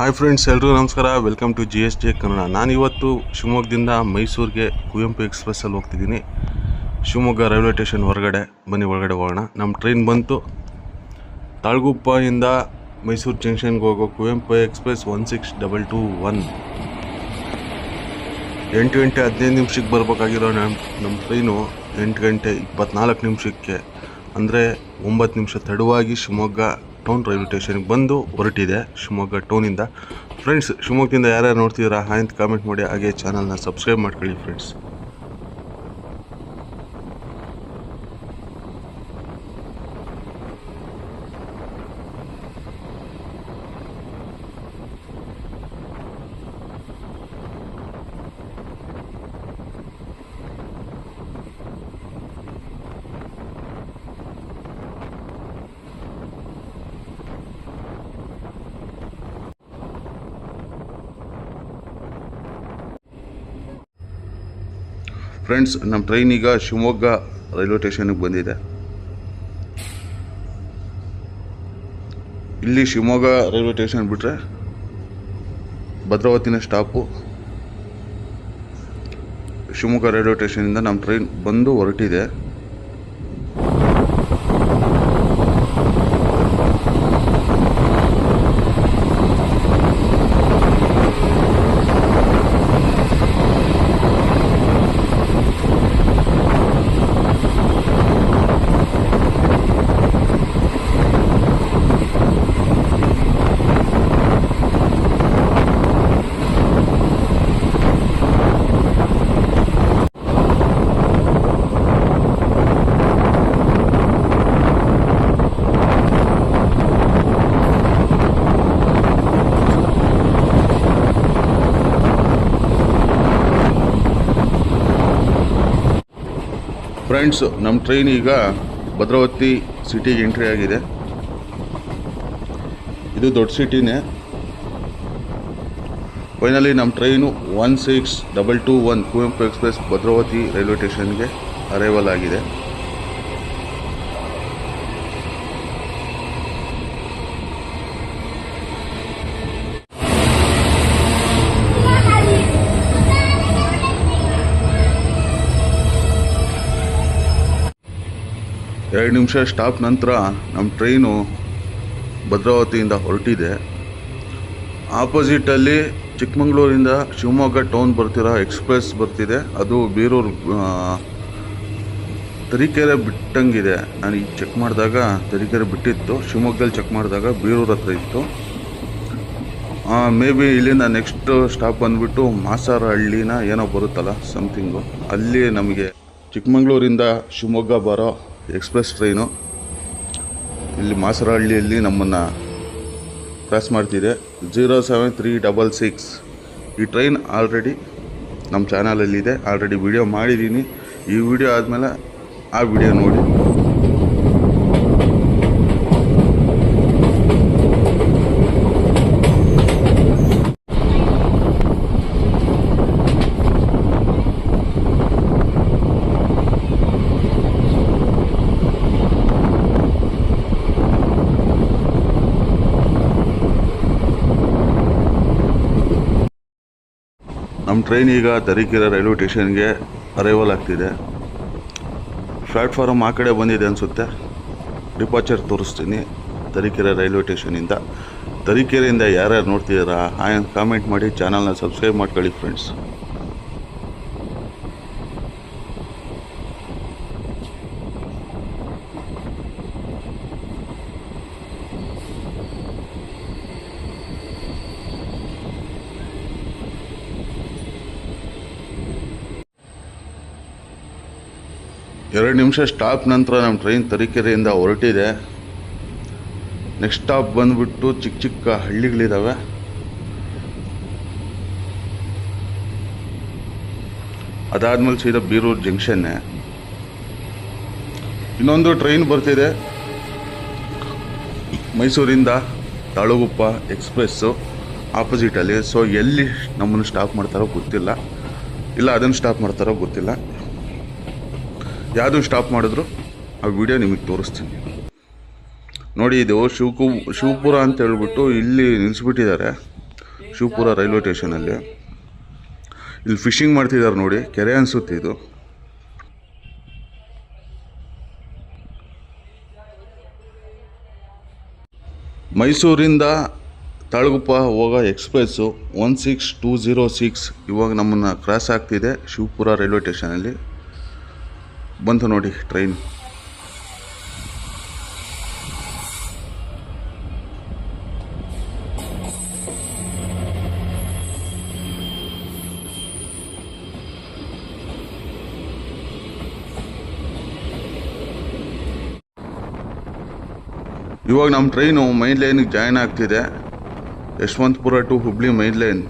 Hi friends ಎಲ್ಲರೂ ನಮಸ್ಕಾರ. Welcome to G S J Kannada ನಾನಿವತ್ತು ಶಿವಮೊಗ್ಗದಿಂದ ಮೈಸೂರಿಗೆ ಕುವೆಂಪು ಎಕ್ಸ್ಪ್ರೆಸ್ಸಲ್ಲಿ ಹೋಗ್ತಿದ್ದೀನಿ. ಶಿವಮೊಗ್ಗ ರೈಲ್ವೆ ಸ್ಟೇಷನ್ ಹೊರಗಡೆ. ಬನ್ನಿ, ಒಳಗಡೆ ಹೋಗೋಣ. ನಮ್ಮ ಟ್ರೈನ್ ಬಂತು. ತಾಳ್ಗುಪ್ಪದಿಂದ ಮೈಸೂರು ಜಂಕ್ಷನ್ಗೆ ಹೋಗೋ Kuvempu express one six double two one ಎಂಟು ಗಂಟೆ ಹದಿನೈದು ನಿಮಿಷಕ್ಕೆ ಬರಬೇಕಾಗಿರೋ ನಮ್ಮ ನಮ್ಮ ಟ್ರೈನು ಎಂಟು ಗಂಟೆ ಇಪ್ಪತ್ನಾಲ್ಕು ನಿಮಿಷಕ್ಕೆ. ಅಂದರೆ ಒಂಬತ್ತು ನಿಮಿಷ ತಡವಾಗಿ ಶಿವಮೊಗ್ಗ ಟೌನ್ ರೈಲ್ವೆ ಸ್ಟೇಷನ್ಗೆ ಬಂದು ಹೊರಟಿದೆ ಶಿವಮೊಗ್ಗ ಟೌನಿಂದ ಫ್ರೆಂಡ್ಸ್ ಶಿವಮೊಗ್ಗದಿಂದ ಯಾರ್ಯಾರು ನೋಡ್ತಿದ್ದೀರಾ ಹಾಯ್ ಅಂತ ಕಾಮೆಂಟ್ ಮಾಡಿ, ಹಾಗೆ ಚಾನಲ್ನ ಸಬ್ಸ್ಕ್ರೈಬ್ ಮಾಡ್ಕೊಳ್ಳಿ ಫ್ರೆಂಡ್ಸ್ ಫ್ರೆಂಡ್ಸ್ ನಮ್ಮ ಟ್ರೈನ್ ಈಗ ಶಿವಮೊಗ್ಗ ರೈಲ್ವೆ ಸ್ಟೇಷನ್ಗೆ ಬಂದಿದೆ. ಇಲ್ಲಿ ಶಿವಮೊಗ್ಗ ರೈಲ್ವೆ ಸ್ಟೇಷನ್ ಬಿಟ್ಟರೆ ಭದ್ರಾವತಿನ ಸ್ಟಾಪು ಶಿವಮೊಗ್ಗ ರೈಲ್ವೆ ಸ್ಟೇಷನಿಂದ ನಮ್ಮ ಟ್ರೈನ್ ಬಂದು ಹೊರಟಿದೆ. ಫ್ರೆಂಡ್ಸ್ ನಮ್ಮ ಟ್ರೈನ್ ಈಗ ಭದ್ರಾವತಿ ಸಿಟಿಗೆ ಎಂಟ್ರಿ ಆಗಿದೆ. ಇದು ದೊಡ್ಡ ಸಿಟಿನೇ ಫೈನಲಿ ನಮ್ಮ train one six double two one Kuvempu express Bhadravati railway ಸ್ಟೇಷನ್ಗೆ ಅರೈವಲ್ ಆಗಿದೆ. ಎರಡು ನಿಮಿಷ ಸ್ಟಾಪ್ ನಂತರ ನಮ್ಮ ಟ್ರೈನು ಭದ್ರಾವತಿಯಿಂದ ಹೊರಟಿದೆ. ಆಪೋಸಿಟಲ್ಲಿ ಚಿಕ್ಕಮಂಗ್ಳೂರಿಂದ ಶಿವಮೊಗ್ಗ ಟೌನ್ ಬರ್ತಿರೋ ಎಕ್ಸ್ಪ್ರೆಸ್ ಬರ್ತಿದೆ. ಅದು ಬೀರೂರು ತರೀಕೆರೆ ಬಿಟ್ಟಂಗಿದೆ. ನಾನು ಈಗ ಚೆಕ್ ಮಾಡಿದಾಗ ತರೀಕೆರೆ ಬಿಟ್ಟಿತ್ತು. ಶಿವಮೊಗ್ಗದಲ್ಲಿ ಚೆಕ್ ಮಾಡಿದಾಗ ಬೀರೂರು ಹತ್ರ ಇತ್ತು. ಮೇ ಬಿ ಇಲ್ಲಿಂದ ನೆಕ್ಸ್ಟ್ ಸ್ಟಾಪ್ ಬಂದುಬಿಟ್ಟು ಮಾಸಾರಹಳ್ಳಿನ ಏನೋ ಬರುತ್ತಲ್ಲ ಸಮಥಿಂಗು ಅಲ್ಲಿ ನಮಗೆ ಚಿಕ್ಕಮಂಗ್ಳೂರಿಂದ ಶಿವಮೊಗ್ಗ ಬರೋ ಎಕ್ಸ್ಪ್ರೆಸ್ ಟ್ರೈನು. ಇಲ್ಲಿ ಮಾಸರಹಳ್ಳಿಯಲ್ಲಿ ನಮ್ಮನ್ನು ಕ್ರಾಸ್ ಮಾಡ್ತಿದೆ. Zero seven three double six. ಈ ಟ್ರೈನ್ ಆಲ್ರೆಡಿ ನಮ್ಮ ಚಾನಲಲ್ಲಿದೆ ಆಲ್ರೆಡಿ ವಿಡಿಯೋ ಮಾಡಿದ್ದೀನಿ. ಈ ವಿಡಿಯೋ ಆದಮೇಲೆ ಆ ವಿಡಿಯೋ ನೋಡಿ ನಮ್ಮ ಟ್ರೈನ್ ಈಗ ತರೀಕೆರೆ ರೈಲ್ವೆ ಸ್ಟೇಷನ್ಗೆ ಅರೈವಲ್ ಆಗ್ತಿದೆ. ಪ್ಲ್ಯಾಟ್ಫಾರಮ್ ಆ ಕಡೆ ಬಂದಿದೆ ಅನಿಸುತ್ತೆ. ಡಿಪಾರ್ಚರ್ ತೋರಿಸ್ತೀನಿ ತರೀಕೆರೆ ರೈಲ್ವೆ ಸ್ಟೇಷನಿಂದ ತರೀಕೆರೆಯಿಂದ ಯಾರ್ಯಾರು ನೋಡ್ತಿದ್ದೀರಾ ಅಂತ ಕಾಮೆಂಟ್ ಮಾಡಿ ಚಾನಲ್ನ ಸಬ್ಸ್ಕ್ರೈಬ್ ಮಾಡ್ಕೊಳ್ಳಿ ಫ್ರೆಂಡ್ಸ್ ಎರಡು ನಿಮಿಷ ಸ್ಟಾಪ್ ನಂತರ ನಮ್ಮ ಟ್ರೈನ್ ತರೀಕೆರೆಯಿಂದ ಹೊರಟಿದೆ. ನೆಕ್ಸ್ಟ್ ಸ್ಟಾಪ್ ಬಂದುಬಿಟ್ಟು ಚಿಕ್ಕ ಚಿಕ್ಕ ಹಳ್ಳಿಗಳಿದ್ದಾವೆ ಅದಾದ್ಮೇಲೆ ಸೀದಾ ಬೀರೂರು ಜಂಕ್ಷನ್ನೇ. ಇನ್ನೊಂದು ಟ್ರೈನ್ ಬರ್ತಿದೆ. ಮೈಸೂರಿಂದ ತಾಳುಗುಪ್ಪ ಎಕ್ಸ್ಪ್ರೆಸ್ಸು ಆಪೋಸಿಟಲ್ಲಿ. ಸೊ ಎಲ್ಲಿ ನಮ್ಮನ್ನು ಸ್ಟಾಪ್ ಮಾಡ್ತಾರೋ ಗೊತ್ತಿಲ್ಲ. ಇಲ್ಲ, ಅದನ್ನು ಸ್ಟಾಪ್ ಮಾಡ್ತಾರೋ ಗೊತ್ತಿಲ್ಲ. ಯಾವುದು ಸ್ಟಾಪ್ ಮಾಡಿದ್ರು, ಆ ವಿಡಿಯೋ ನಿಮಗೆ ತೋರಿಸ್ತೀನಿ. ನೋಡಿ, ಇದು ಶಿವಕು, ಶಿವಪುರ ಅಂತ ಹೇಳ್ಬಿಟ್ಟು ಇಲ್ಲಿ ನಿಲ್ಲಿಸ್ಬಿಟ್ಟಿದ್ದಾರೆ ಶಿವಪುರ ರೈಲ್ವೆ ಸ್ಟೇಷನಲ್ಲಿ ಇಲ್ಲಿ ಫಿಶಿಂಗ್ ಮಾಡ್ತಿದ್ದಾರೆ ನೋಡಿ, ಕೆರೆ ಅನಿಸುತ್ತೆ ಇದು. ಮೈಸೂರಿಂದ ತಾಳಗುಪ್ಪ ಹೋಗೋ express one six two zero six ಇವಾಗ ನಮ್ಮನ್ನು ಕ್ರಾಸ್ ಆಗ್ತಿದೆ ಶಿವಪುರ ರೈಲ್ವೆ ಸ್ಟೇಷನಲ್ಲಿ ಬಂತು ನೋಡಿ ಟ್ರೈನ್ ಇವಾಗ ನಮ್ಮ ಟ್ರೈನು ಮೈನ್ ಲೈನಿಗೆ ಜಾಯ್ನ್ ಆಗ್ತಿದೆ. Yeshwantpur to Hubli main line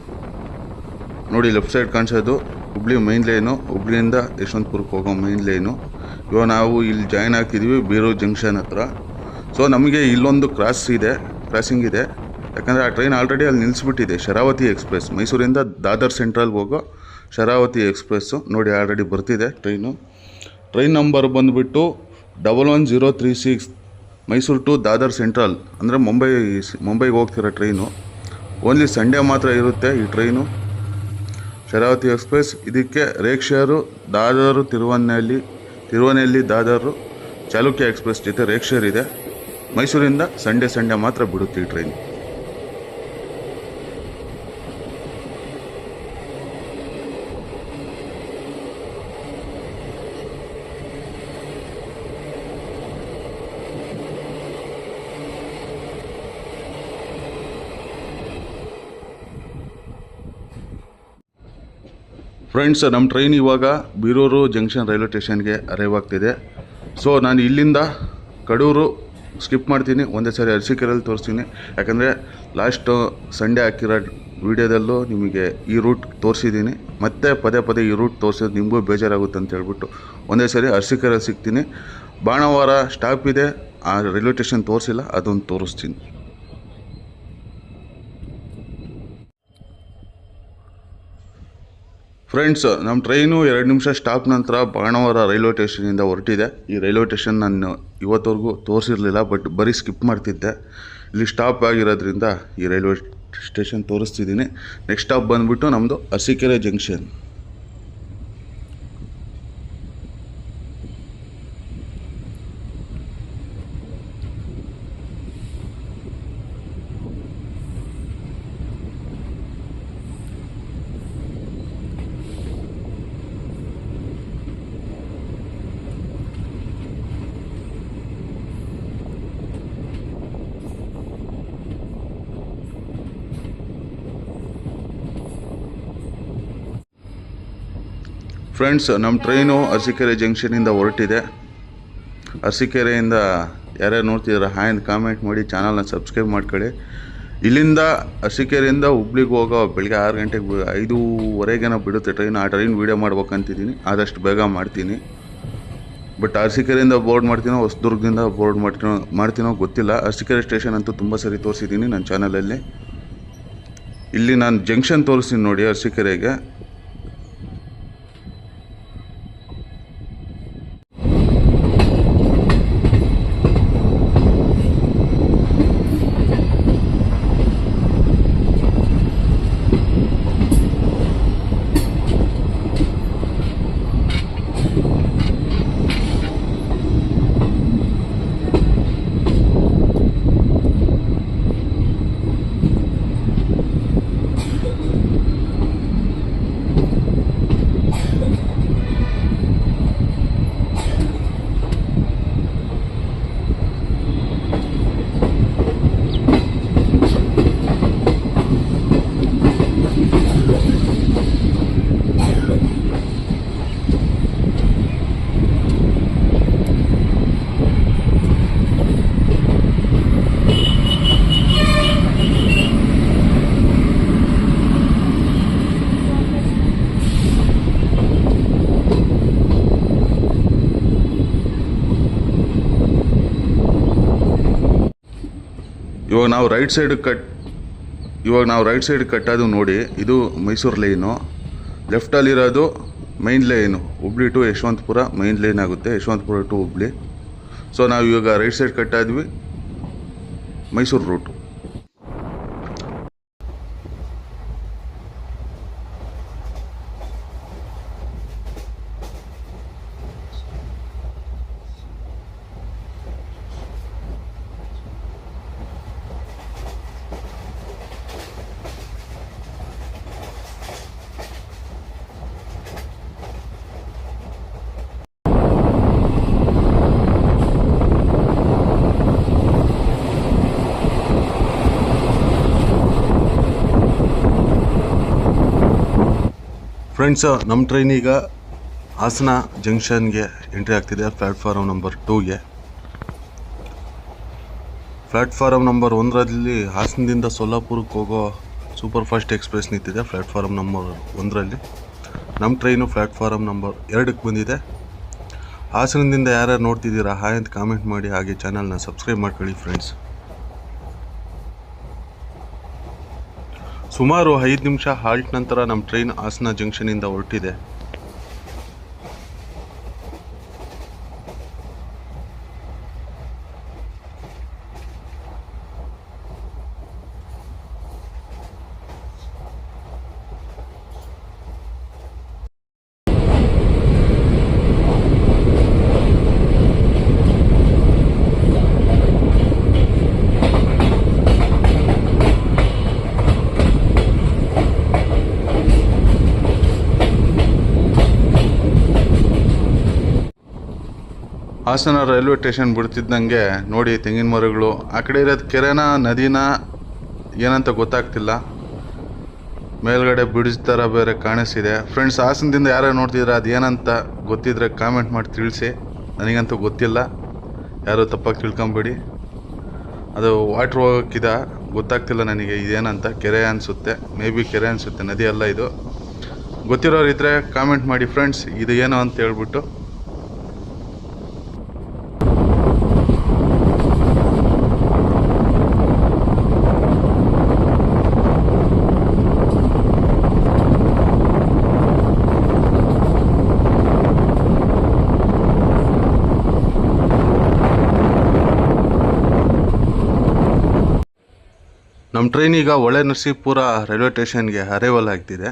ನೋಡಿ ಲೆಫ್ಟ್ ಸೈಡ್ ಕಾಣಿಸೋದು. ಹುಬ್ಳಿ ಮೈನ್ ಲೈನು ಹುಬ್ಳಿಯಿಂದ ಯಶವಂತಪುರಕ್ಕೆ ಹೋಗೋ ಮೈನ್ ಲೈನು ಇವಾಗ ನಾವು ಇಲ್ಲಿ ಜಾಯ್ನ್ ಆಗ್ತಿದ್ದೀವಿ ಬೀರೋ ಜಂಕ್ಷನ್ ಹತ್ರ. ಸೊ ನಮಗೆ ಇಲ್ಲೊಂದು ಕ್ರಾಸ್ ಇದೆ ಕ್ರಾಸಿಂಗ್ ಇದೆ. ಯಾಕಂದರೆ ಆ ಟ್ರೈನ್ ಆಲ್ರೆಡಿ ಅಲ್ಲಿ ನಿಲ್ಲಿಸ್ಬಿಟ್ಟಿದೆ ಶರಾವತಿ ಎಕ್ಸ್ಪ್ರೆಸ್ ಮೈಸೂರಿಂದ ದಾದರ್ ಸೆಂಟ್ರಲ್ಗೆ ಹೋಗೋ ಶರಾವತಿ ಎಕ್ಸ್ಪ್ರೆಸ್ಸು ನೋಡಿ ಆಲ್ರೆಡಿ ಬರ್ತಿದೆ ಟ್ರೈನು ಟ್ರೈನ್ ನಂಬರ್ ಬಂದುಬಿಟ್ಟು double one zero three six Mysuru to Dadar Central ಅಂದರೆ ಮುಂಬೈ, ಮುಂಬೈಗೆ ಹೋಗ್ತಿರೋ ಟ್ರೈನು ಓನ್ಲಿ ಸಂಡೇ ಮಾತ್ರ ಇರುತ್ತೆ ಈ ಟ್ರೈನು ಶರಾವತಿ ಎಕ್ಸ್ಪ್ರೆಸ್. ಇದಕ್ಕೆ ರೇಕ್ಷರು ದಾದರು ತಿರುವನೆಯಲ್ಲಿ ತಿರುವನೆಯಲ್ಲಿ ದಾದರು ಚಾಲುಕ್ಯ ಎಕ್ಸ್ಪ್ರೆಸ್ ಜೊತೆ ರೇಕ್ಷರ್ ಇದೆ ಮೈಸೂರಿಂದ ಸಂಡೇ ಸಂಡೇ ಮಾತ್ರ ಬಿಡುತ್ತೆ ಈ ಟ್ರೈನ್ ಫ್ರೆಂಡ್ಸ್ ನಮ್ಮ ಟ್ರೈನ್ ಇವಾಗ ಬೀರೂರು ಜಂಕ್ಷನ್ ರೈಲ್ವೆ ಸ್ಟೇಷನ್ಗೆ ಅರೈವ್ ಆಗ್ತಿದೆ. ಸೊ ನಾನು ಇಲ್ಲಿಂದ ಕಡೂರು ಸ್ಕಿಪ್ ಮಾಡ್ತೀನಿ. ಒಂದೇ ಸಾರಿ ಅರಸೀಕೆರೆಯಲ್ಲಿ ತೋರಿಸ್ತೀನಿ. ಯಾಕಂದರೆ ಲಾಸ್ಟು ಸಂಡೇ ಹಾಕಿರೋ ವಿಡಿಯೋದಲ್ಲೂ ನಿಮಗೆ ಈ ರೂಟ್ ತೋರಿಸಿದ್ದೀನಿ. ಮತ್ತೆ ಪದೇ ಪದೇ ಈ ರೂಟ್ ತೋರಿಸೋದು ನಿಮಗೂ ಬೇಜಾರಾಗುತ್ತೆ ಅಂತ ಹೇಳ್ಬಿಟ್ಟು ಒಂದೇ ಸಾರಿ ಅರಸೀಕೆರೆಯಲ್ಲಿ ಸಿಗ್ತೀನಿ. ಬಾಣವಾರ ಸ್ಟಾಪ್ ಇದೆ. ಆ ರೈಲ್ವೆ ಸ್ಟೇಷನ್ ತೋರಿಸಿಲ್ಲ, ಅದೊಂದು ತೋರಿಸ್ತೀನಿ. ಫ್ರೆಂಡ್ಸ್ ನಮ್ಮ ಟ್ರೈನು ಎರಡು ನಿಮಿಷ ಸ್ಟಾಪ್ ನಂತರ ಬಾಣವರ ರೈಲ್ವೆ ಸ್ಟೇಷನಿಂದ ಹೊರಟಿದೆ. ಈ ರೈಲ್ವೆ ಸ್ಟೇಷನ್ ನಾನು ಇವತ್ತವರೆಗೂ ತೋರಿಸಿರಲಿಲ್ಲ ಬಟ್ ಬರೀ ಸ್ಕಿಪ್ ಮಾಡ್ತಿದ್ದೆ. ಇಲ್ಲಿ ಸ್ಟಾಪ್ ಆಗಿರೋದ್ರಿಂದ ಈ ರೈಲ್ವೆ ಸ್ಟೇಷನ್ ತೋರಿಸ್ತಿದ್ದೀನಿ. ನೆಕ್ಸ್ಟ್ ಸ್ಟಾಪ್ ಬಂದುಬಿಟ್ಟು ನಮ್ಮದು ಅರಸೀಕೆರೆ ಜಂಕ್ಷನ್ ಫ್ರೆಂಡ್ಸ್ ನಮ್ಮ ಟ್ರೈನು ಅರಸೀಕೆರೆ ಜಂಕ್ಷನಿಂದ ಹೊರಟಿದೆ. ಅರಸೀಕೆರೆಯಿಂದ ಯಾರ್ಯಾರು ನೋಡ್ತಿದ್ದಾರೆ, ಹಾಯ್ ಅಂತ ಕಾಮೆಂಟ್ ಮಾಡಿ ಚಾನಲ್ನ ಸಬ್ಸ್ಕ್ರೈಬ್ ಮಾಡ್ಕೊಳ್ಳಿ. ಇಲ್ಲಿಂದ ಅರಸೀಕೆರೆಯಿಂದ ಹುಬ್ಳಿಗೆ ಹೋಗೋ ಬೆಳಗ್ಗೆ ಆರು ಗಂಟೆಗೆ ಐದೂವರೆಗೇನ ಐದೂವರೆಗೇನೋ ಬಿಡುತ್ತೆ ಟ್ರೈನ್ ಆ ಟ್ರೈನ್ ವೀಡಿಯೋ ಮಾಡ್ಬೇಕಂತಿದ್ದೀನಿ. ಆದಷ್ಟು ಬೇಗ ಮಾಡ್ತೀನಿ. ಬಟ್ ಅರಸೀಕೆರೆಯಿಂದ ಬೋರ್ಡ್ ಮಾಡ್ತೀನೋ, ಹೊಸದುರ್ಗದಿಂದ ಬೋರ್ಡ್ ಮಾಡ್ತೀನೋ ಮಾಡ್ತೀನೋ ಗೊತ್ತಿಲ್ಲ. ಅರಸಿಕೆರೆ ಸ್ಟೇಷನ್ ಅಂತೂ ತುಂಬ ಸರಿ ತೋರಿಸಿದ್ದೀನಿ ನನ್ನ ಚಾನಲಲ್ಲಿ ಇಲ್ಲಿ ನಾನು ಜಂಕ್ಷನ್ ತೋರಿಸ್ತೀನಿ ನೋಡಿ ಅರಸೀಕೆರೆಗೆ. ಇವಾಗ ನಾವು ರೈಟ್ ಸೈಡ್ ಕಟ್ ಇವಾಗ ನಾವು ರೈಟ್ ಸೈಡ್ ಕಟ್ಟೋದು ನೋಡಿ, ಇದು Mysuru line ಲೆಫ್ಟಲ್ಲಿರೋದು main line Hubli to Yeshwantpur main line ಆಗುತ್ತೆ. ಯಶವಂತಪುರ ಟು ಹುಬ್ಳಿ ಸೊ ನಾವು ಇವಾಗ ರೈಟ್ ಸೈಡ್ ಕಟ್ಟಾದ್ವಿ ಮೈಸೂರು ರೂಟು ಫ್ರೆಂಡ್ಸ್ ನಮ್ಮ ಟ್ರೈನ್ ಈಗ ಹಾಸನ ಜಂಕ್ಷನ್ಗೆ ಎಂಟ್ರಿ ಆಗ್ತಿದೆ. ಪ್ಲ್ಯಾಟ್ಫಾರಮ್ ನಂಬರ್ ಟೂಗೆ ಪ್ಲ್ಯಾಟ್ಫಾರಮ್ ನಂಬರ್ ಒಂದರಲ್ಲಿ ಹಾಸನದಿಂದ ಸೊಲ್ಲಾಪುರಕ್ಕೆ ಹೋಗೋ ಸೂಪರ್ ಫಾಸ್ಟ್ ಎಕ್ಸ್ಪ್ರೆಸ್ ನಿಂತಿದೆ. ಪ್ಲ್ಯಾಟ್ಫಾರಮ್ ನಂಬರ್ ಒಂದರಲ್ಲಿ. ನಮ್ಮ ಟ್ರೈನು ಪ್ಲ್ಯಾಟ್ಫಾರಮ್ ನಂಬರ್ ಎರಡಕ್ಕೆ ಬಂದಿದೆ. ಹಾಸನದಿಂದ ಯಾರ್ಯಾರು ನೋಡ್ತಿದ್ದೀರಾ, ಹಾಯ್ ಅಂತ ಕಾಮೆಂಟ್ ಮಾಡಿ ಹಾಗೆ ಚಾನಲ್ನ ಸಬ್ಸ್ಕ್ರೈಬ್ ಮಾಡ್ಕೊಳ್ಳಿ ಫ್ರೆಂಡ್ಸ್ ಸುಮಾರು ಐದು ನಿಮಿಷ ಹಾಲ್ಟ್ ನಂತರ ನಮ್ಮ ಟ್ರೈನ್ ಹಾಸನ ಜಂಕ್ಷನಿಂದ ಹೊರಟಿದೆ. ಹಾಸನ ರೈಲ್ವೆ ಸ್ಟೇಷನ್ ಬಿಡ್ತಿದ್ದಂಗೆ ನೋಡಿ ತೆಂಗಿನ ಮರಗಳು. ಆ ಕಡೆ ಇರೋದು ಕೆರೆನ, ನದಿನ ಏನಂತ ಗೊತ್ತಾಗ್ತಿಲ್ಲ. ಮೇಲ್ಗಡೆ ಬ್ರಿಡ್ಜ್ ಥರ ಬೇರೆ ಕಾಣಿಸ್ತಿದೆ. ಫ್ರೆಂಡ್ಸ್ ಹಾಸನದಿಂದ ಯಾರೋ ನೋಡ್ತಿದ್ರೆ ಅದು ಏನಂತ ಗೊತ್ತಿದ್ರೆ ಕಾಮೆಂಟ್ ಮಾಡಿ ತಿಳಿಸಿ. ನನಗಂತೂ ಗೊತ್ತಿಲ್ಲ. ಯಾರು ತಪ್ಪಾಗಿ ತಿಳ್ಕೊಂಬೇಡಿ. ಅದು ವಾಟ್ರ್ ಹೋಗೋಕ್ಕಿದ, ಗೊತ್ತಾಗ್ತಿಲ್ಲ ನನಗೆ ಇದೇನಂತ. ಕೆರೆ ಅನಿಸುತ್ತೆ ಮೇ ಬಿ ಕೆರೆ ಅನಿಸುತ್ತೆ, ನದಿ ಅಲ್ಲ ಇದು. ಗೊತ್ತಿರೋರು ಇದ್ದರೆ ಕಾಮೆಂಟ್ ಮಾಡಿ ಫ್ರೆಂಡ್ಸ್ ಇದು ಏನು ಅಂತ ಹೇಳ್ಬಿಟ್ಟು. ನಮ್ಮ ಟ್ರೈನ್ ಈಗ ಒಳೆ ನರಸೀಪುರ ರೈಲ್ವೆ ಸ್ಟೇಷನ್ಗೆ ಅರೈವಲ್ ಆಗ್ತಿದೆ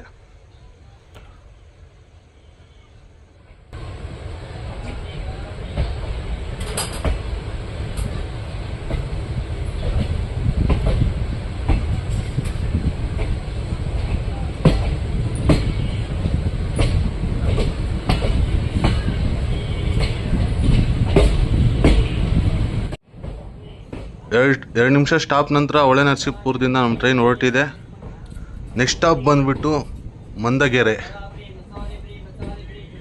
ಎರಡು ಎರಡು ನಿಮಿಷ ಸ್ಟಾಪ್ ನಂತರ ಹೊಳೆ ನರಸಿಂಹಪುರದಿಂದ ನಮ್ಮ ಟ್ರೈನ್ ಹೊರಟಿದೆ. ನೆಕ್ಸ್ಟ್ ಸ್ಟಾಪ್ ಬಂದುಬಿಟ್ಟು ಮಂದಗೆರೆ.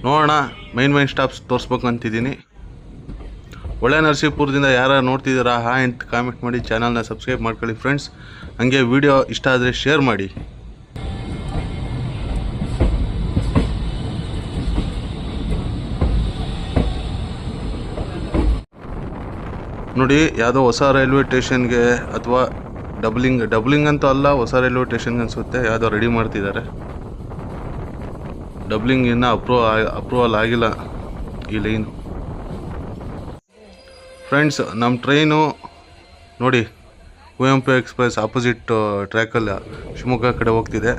ನೋಡೋಣ ಮೈನ್ ಮೈನ್ ಸ್ಟಾಪ್ಸ್ ತೋರಿಸ್ಬೇಕು ಅಂತಿದ್ದೀನಿ ಒಳ್ಳೆ ನರಸೀಪುರದಿಂದ ಯಾರು ನೋಡ್ತಿದ್ದೀರಾ ಹಾ ಅಂತ ಕಾಮೆಂಟ್ ಮಾಡಿ ಚಾನಲ್ನ ಸಬ್ಸ್ಕ್ರೈಬ್ ಮಾಡ್ಕೊಳ್ಳಿ ಫ್ರೆಂಡ್ಸ್ ಹಾಗೆ ವಿಡಿಯೋ ಇಷ್ಟ ಆದರೆ ಶೇರ್ ಮಾಡಿ. ನೋಡಿ, ಯಾವುದೋ ಹೊಸ ರೈಲ್ವೆ ಸ್ಟೇಷನ್ಗೆ ಅಥವಾ ಡಬ್ಲಿಂಗ್ ಡಬ್ಲಿಂಗ್ ಅಂತೂ ಅಲ್ಲ, ಹೊಸ ರೈಲ್ವೆ ಸ್ಟೇಷನ್ಗೆ ಅನಿಸುತ್ತೆ, ಯಾವುದೋ ರೆಡಿ ಮಾಡ್ತಿದ್ದಾರೆ. ಡಬ್ಲಿಂಗ್ ಇನ್ನೂ ಅಪ್ರೂವ್ ಅಪ್ರೂವಲ್ ಆಗಿಲ್ಲ ಈ ಲೈನು. ಫ್ರೆಂಡ್ಸ್ ನಮ್ಮ ಟ್ರೈನು ನೋಡಿ, ಕುವೆಂಪು ಎಕ್ಸ್ಪ್ರೆಸ್ ಆಪೋಸಿಟ್ ಟ್ರ್ಯಾಕಲ್ಲಿ, ಶಿವಮೊಗ್ಗ ಕಡೆ ಹೋಗ್ತಿದೆ.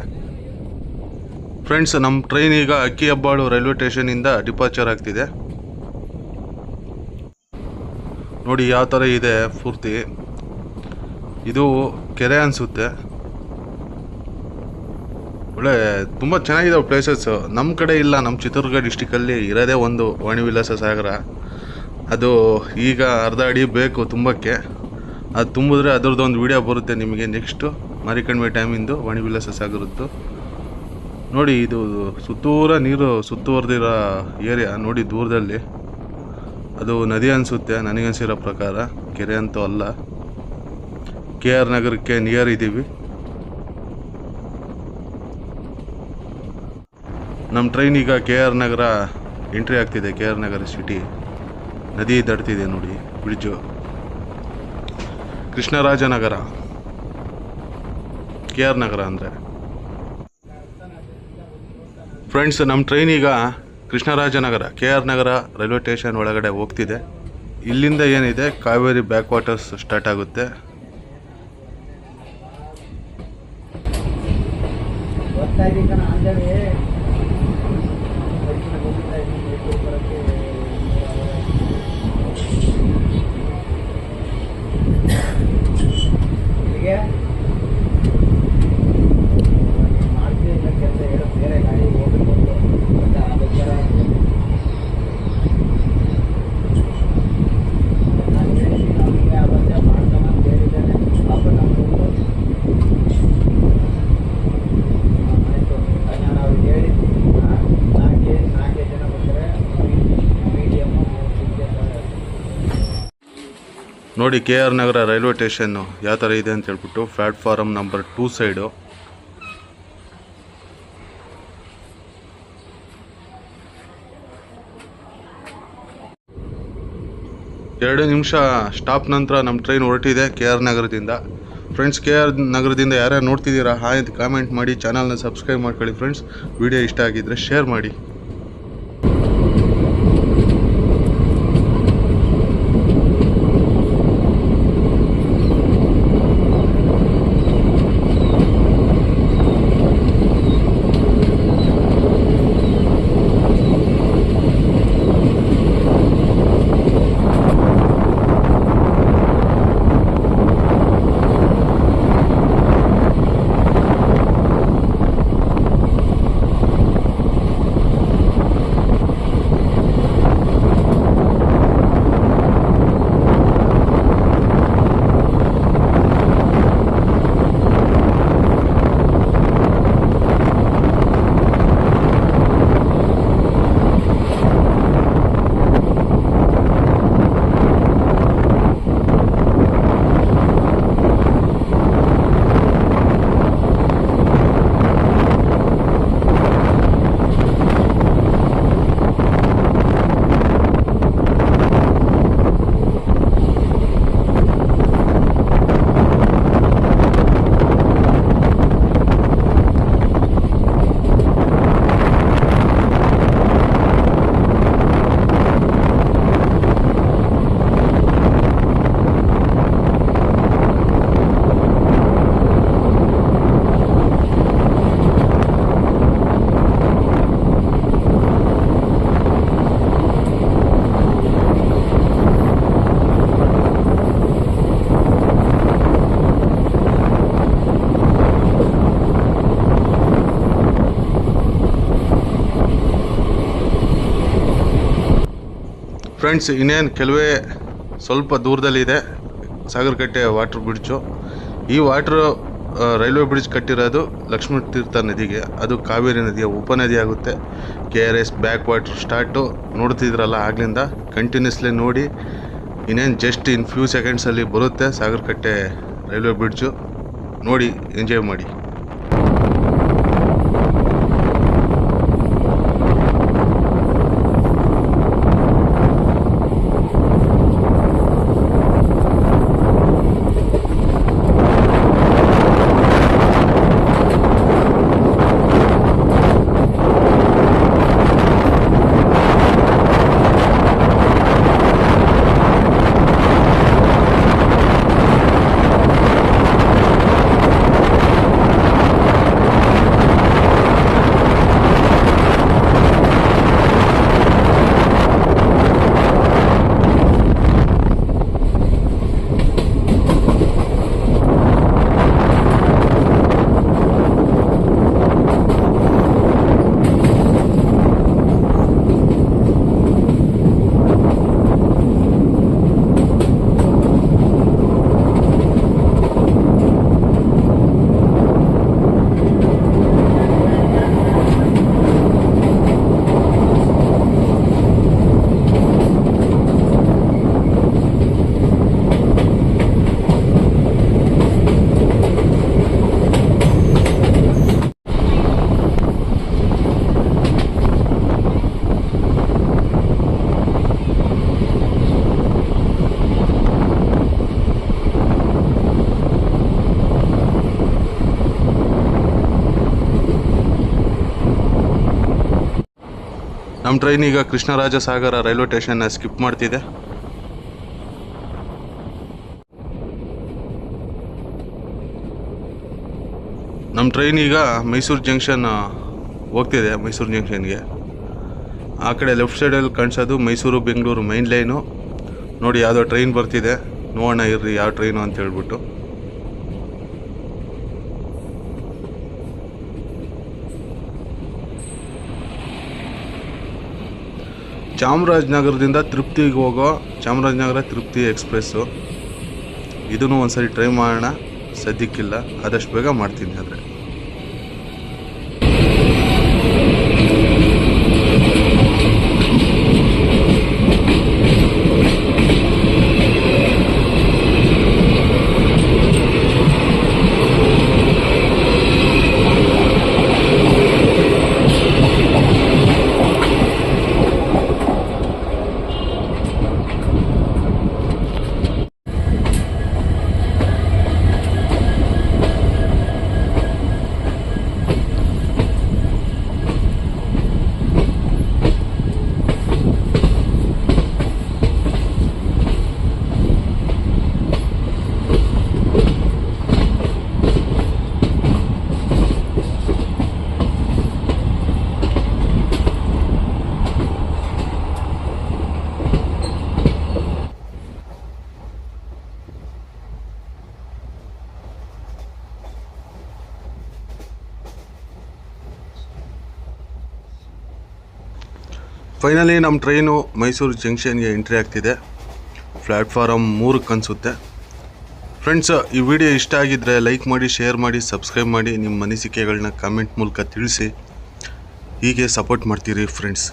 ಫ್ರೆಂಡ್ಸ್ ನಮ್ಮ ಟ್ರೈನ್ ಈಗ ಅಕ್ಕಿ ಹೆಬ್ಬಾಳು ರೈಲ್ವೆ ಸ್ಟೇಷನಿಂದ ಡಿಪಾರ್ಚರ್ ಆಗ್ತಿದೆ. ನೋಡಿ ಯಾವ ಥರ ಇದೆ ಪೂರ್ತಿ. ಇದು ಕೆರೆ ಅನಿಸುತ್ತೆ. ಒಳ್ಳೆ, ತುಂಬ ಚೆನ್ನಾಗಿದ್ದಾವೆ ಪ್ಲೇಸಸ್ ನಮ್ಮ ಕಡೆ ಇಲ್ಲ ನಮ್ಮ ಚಿತ್ರದುರ್ಗ ಡಿಸ್ಟಿಕಲ್ಲಿ ಇರೋದೇ ಒಂದು ವಾಣಿವಿಲಾಸ ಸಾಗರ. ಅದು ಈಗ ಅರ್ಧ ಅಡಿ ಬೇಕು ತುಂಬಕ್ಕೆ. ಅದು ತುಂಬಿದ್ರೆ ಅದ್ರದ್ದು ಒಂದು ವಿಡಿಯೋ ಬರುತ್ತೆ ನಿಮಗೆ ನೆಕ್ಸ್ಟು ಮಾರಿಕಣ್ಮೆ ಟೈಮಿಂದು ವಾಣಿವಿಲಾಸ ಸಾಗರದ್ದು. ನೋಡಿ ಇದು ಸುತ್ತೂರ ನೀರು ಸುತ್ತುವರೆದಿರೋ ಏರಿಯಾ ನೋಡಿ ದೂರದಲ್ಲಿ. ಅದು ನದಿ ಅನಿಸುತ್ತೆ, ನನಗನ್ಸಿರೋ ಪ್ರಕಾರ. ಕೆರೆ ಅಂತೂ ಅಲ್ಲ. ಕೆ ಆರ್ ನಗರಕ್ಕೆ ನಿಯರ್ ಇದ್ದೀವಿ ನಮ್ಮ ಟ್ರೈನ್ ಈಗ ಕೆ ಆರ್ ನಗರ ಎಂಟ್ರಿ ಆಗ್ತಿದೆ, ಕೆ ಆರ್ ನಗರ ಸಿಟಿ. ನದಿ ದಡ್ತಿದೆ ನೋಡಿ, bridge. Krishnarajanagara. K R Nagar ಅಂದರೆ. ಫ್ರೆಂಡ್ಸ್ ನಮ್ಮ ಟ್ರೈನ್ ಈಗ Krishnarajanagara K R Nagar railway station ಒಳಗಡೆ ಹೋಗ್ತಿದೆ. ಇಲ್ಲಿಂದ ಏನಿದೆ? ಕಾವೇರಿ ಬ್ಯಾಕ್ ವಾಟರ್ಸ್ ಸ್ಟಾರ್ಟ್ ಆಗುತ್ತೆ. ನೋಡಿ K R Nagar railway station ಯಾವ ಥರ ಇದೆ ಅಂತ ಹೇಳ್ಬಿಟ್ಟು ಪ್ಲ್ಯಾಟ್ಫಾರಮ್ ನಂಬರ್ ಟೂ ಸೈಡು. ಎರಡು ನಿಮಿಷ ಸ್ಟಾಪ್ ನಂತರ ನಮ್ಮ ಟ್ರೈನ್ ಹೊರಟಿದೆ ಕೆ ಆರ್ ನಗರದಿಂದ. ಫ್ರೆಂಡ್ಸ್ ಕೆ ಆರ್ ನಗರದಿಂದ ಯಾರ್ಯಾರು ನೋಡ್ತಿದ್ದೀರಾ ಹಾಯ್ ಅಂತ ಕಾಮೆಂಟ್ ಮಾಡಿ ಚಾನಲ್ನ ಸಬ್ಸ್ಕ್ರೈಬ್ ಮಾಡ್ಕೊಳ್ಳಿ ಫ್ರೆಂಡ್ಸ್ ವಿಡಿಯೋ ಇಷ್ಟ ಆಗಿದ್ದರೆ ಶೇರ್ ಮಾಡಿ. ಫ್ರೆಂಡ್ಸ್ ಇನ್ನೇನು ಕೆಲವೇ ಸ್ವಲ್ಪ ದೂರದಲ್ಲಿದೆ ಸಾಗರಕಟ್ಟೆ ವಾಟರ್ ಬ್ರಿಡ್ಜು ಈ ವಾಟ್ರು ರೈಲ್ವೆ ಬ್ರಿಡ್ಜ್ ಕಟ್ಟಿರೋದು ಲಕ್ಷ್ಮಣ ತೀರ್ಥ ನದಿಗೆ. ಅದು ಕಾವೇರಿ ನದಿಯ ಉಪನದಿ ಆಗುತ್ತೆ K R S back water start ನೋಡ್ತಿದ್ರಲ್ಲ ಆಗ್ಲಿಂದ. ಕಂಟಿನ್ಯೂಸ್ಲಿ ನೋಡಿ. ಇನ್ನೇನು ಜಸ್ಟ್ ಇನ್ ಫ್ಯೂ ಸೆಕೆಂಡ್ಸಲ್ಲಿ ಬರುತ್ತೆ ಸಾಗರಕಟ್ಟೆ ರೈಲ್ವೆ ಬ್ರಿಡ್ಜು ನೋಡಿ ಎಂಜಾಯ್ ಮಾಡಿ. ನಮ್ಮ ಟ್ರೈನ್ ಈಗ ಕೃಷ್ಣರಾಜ ಸಾಗರ ರೈಲ್ವೆ ಸ್ಟೇಷನ್ನ ಸ್ಕಿಪ್ ಮಾಡ್ತಿದೆ. ನಮ್ಮ ಟ್ರೈನ್ ಈಗ ಮೈಸೂರು ಜಂಕ್ಷನ್ ಹೋಗ್ತಿದೆ ಮೈಸೂರು ಜಂಕ್ಷನ್ಗೆ ಆ ಕಡೆ ಲೆಫ್ಟ್ ಸೈಡಲ್ಲಿ ಕಾಣಿಸೋದು ಮೈಸೂರು, ಬೆಂಗಳೂರು ಮೈನ್ ಲೈನು ನೋಡಿ ಯಾವುದೋ ಟ್ರೈನ್ ಬರ್ತಿದೆ. ನೋಡೋಣ ಇರ್ರಿ ಯಾವ ಟ್ರೈನು ಅಂತ ಹೇಳ್ಬಿಟ್ಟು. ಚಾಮರಾಜನಗರದಿಂದ ತೃಪ್ತಿಗೆ ಹೋಗೋ ಚಾಮರಾಜನಗರ ತೃಪ್ತಿ ಎಕ್ಸ್ಪ್ರೆಸ್ಸು ಇದನ್ನು ಒಂದ್ಸರಿ ಟ್ರೈ ಮಾಡೋಣ. ಸದ್ಯಕ್ಕಿಲ್ಲ. ಆದಷ್ಟು ಬೇಗ ಮಾಡ್ತೀನಿ ಆದರೆ. ಫೈನಲಿ ನಮ್ಮ ಟ್ರೈನು ಮೈಸೂರು ಜಂಕ್ಷನ್ಗೆ ಎಂಟ್ರಿ ಆಗ್ತಿದೆ. ಪ್ಲ್ಯಾಟ್ಫಾರಮ್ ಮೂರಕ್ಕೆ ಅನಿಸುತ್ತೆ ಫ್ರೆಂಡ್ಸ್ ಈ ವಿಡಿಯೋ ಇಷ್ಟ ಆಗಿದ್ದರೆ ಲೈಕ್ ಮಾಡಿ ಶೇರ್ ಮಾಡಿ ಸಬ್ಸ್ಕ್ರೈಬ್ ಮಾಡಿ. ನಿಮ್ಮ ಅನಿಸಿಕೆಗಳನ್ನ ಕಾಮೆಂಟ್ ಮೂಲಕ ತಿಳಿಸಿ. ಹೀಗೆ ಸಪೋರ್ಟ್ ಮಾಡ್ತೀರಿ ಫ್ರೆಂಡ್ಸ್